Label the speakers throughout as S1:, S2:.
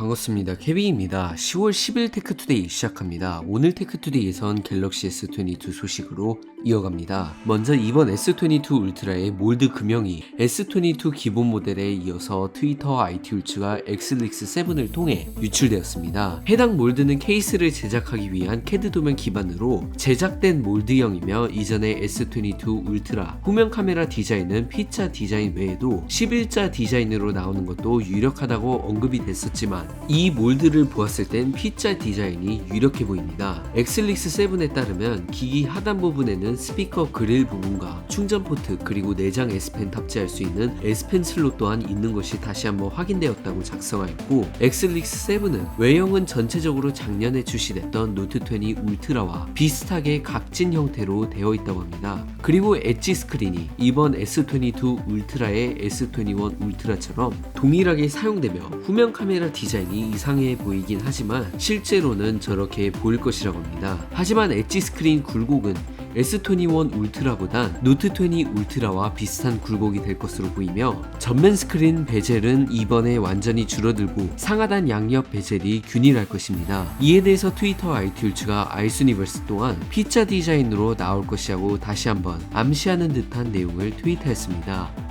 S1: 반갑습니다. 케빈입니다. 10월 10일 테크투데이 시작합니다. 오늘 테크투데이에선 갤럭시 S22 소식으로 이어갑니다. 먼저 이번 S22 울트라의 몰드 금형이 S22 기본 모델에 이어서 트위터 IT 울츠가 엑슬릭스 7을 통해 유출되었습니다. 해당 몰드는 케이스를 제작하기 위한 캐드 도면 기반으로 제작된 몰드형이며 이전의 S22 울트라 후면 카메라 디자인은 P자 디자인 외에도 11자 디자인으로 나오는 것도 유력하다고 언급이 됐었지만 이 몰드를 보았을 땐 P자 디자인이 유력해 보입니다. 엑슬릭스 7에 따르면 기기 하단 부분에는 스피커 그릴 부분과 충전 포트 그리고 내장 S펜 탑재할 수 있는 S펜 슬롯 또한 있는 것이 다시 한번 확인되었다고 작성하였고 엑슬릭스 7은 외형은 전체적으로 작년에 출시됐던 노트 20 울트라와 비슷하게 각진 형태로 되어 있다고 합니다. 그리고 엣지 스크린이 이번 S22 울트라의 S21 울트라처럼 동일하게 사용되며 후면 카메라 디자인 이 이상해 보이긴 하지만 실제로는 저렇게 보일 것이라고 합니다. 하지만 엣지 스크린 굴곡은 S21 울트라보단 노트 20 울트라와 비슷한 굴곡이 될 것으로 보이며 전면 스크린 베젤은 이번에 완전히 줄어들고 상하단 양옆 베젤이 균일할 것입니다. 이에 대해서 트위터 아이튠즈가 아이스니버스 또한 P자 디자인으로 나올 것이라고 다시 한번 암시하는 듯한 내용을 트윗했습니다.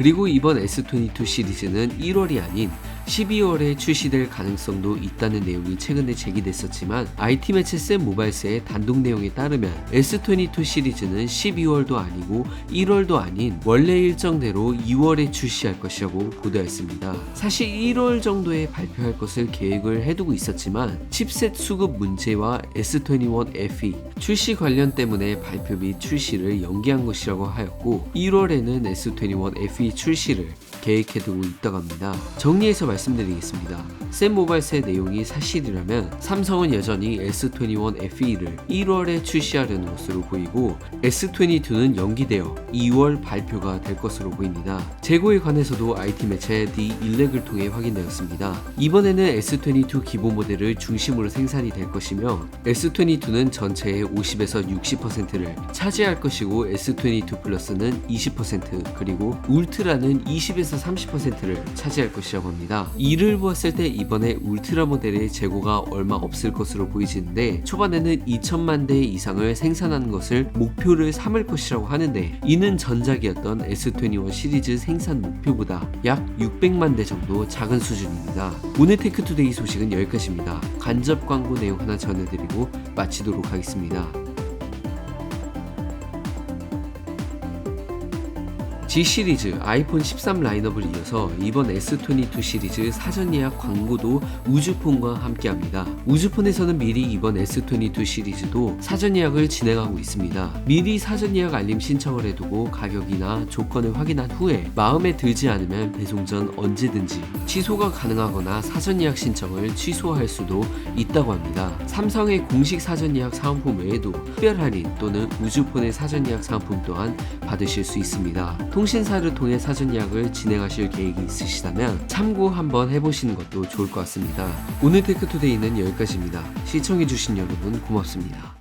S1: 그리고 이번 S22 시리즈는 1월이 아닌 12월에 출시될 가능성도 있다는 내용이 최근에 제기됐었지만 IT 매체 샘 모바일스의 단독 내용에 따르면 S22 시리즈는 12월도 아니고 1월도 아닌 원래 일정대로 2월에 출시할 것이라고 보도했습니다. 사실 1월 정도에 발표할 것을 계획을 해두고 있었지만 칩셋 수급 문제와 S21 FE 출시 관련 때문에 발표 및 출시를 연기한 것이라고 하였고 1월에는 S21 FE 출시를 계획해두고 있다고 합니다. 정리해서 말씀드리겠습니다. 샘 모바일스의 내용이 사실이라면 삼성은 여전히 S21 FE를 1월에 출시하려는 것으로 보이고 S22는 연기되어 2월 발표가 될 것으로 보입니다. 재고에 관해서도 IT 매체 The 일렉을 통해 확인되었습니다. 이번에는 S22 기본 모델을 중심으로 생산이 될 것이며 S22는 전체의 50에서 60%를 차지할 것이고 S22 플러스는 20% 그리고 울트라는 20에서 30%를 차지할 것이라고 합니다. 이를 보았을 때 이번에 울트라 모델의 재고가 얼마 없을 것으로 보이지는데 초반에는 2천만 대 이상을 생산하는 것을 목표를 삼을 것이라고 하는데 이는 전작이었던 S21 시리즈 생산 목표보다 약 600만 대 정도 작은 수준입니다. 오늘 테크투데이 소식은 여기까지입니다. 간접 광고 내용 하나 전해드리고 마치도록 하겠습니다. G 시리즈 아이폰 13 라인업을 이어서 이번 S22 시리즈 사전 예약 광고도 우주폰과 함께합니다. 우주폰에서는 미리 이번 S22 시리즈도 사전 예약을 진행하고 있습니다. 미리 사전 예약 알림 신청을 해두고 가격이나 조건을 확인한 후에 마음에 들지 않으면 배송 전 언제든지 취소가 가능하거나 사전 예약 신청을 취소할 수도 있다고 합니다. 삼성의 공식 사전 예약 사은품 외에도 특별 할인 또는 우주폰의 사전 예약 사은품 또한 받으실 수 있습니다. 통신사를 통해 사전 예약을 진행하실 계획이 있으시다면 참고 한번 해보시는 것도 좋을 것 같습니다. 오늘 테크투데이는 여기까지입니다. 시청해주신 여러분 고맙습니다.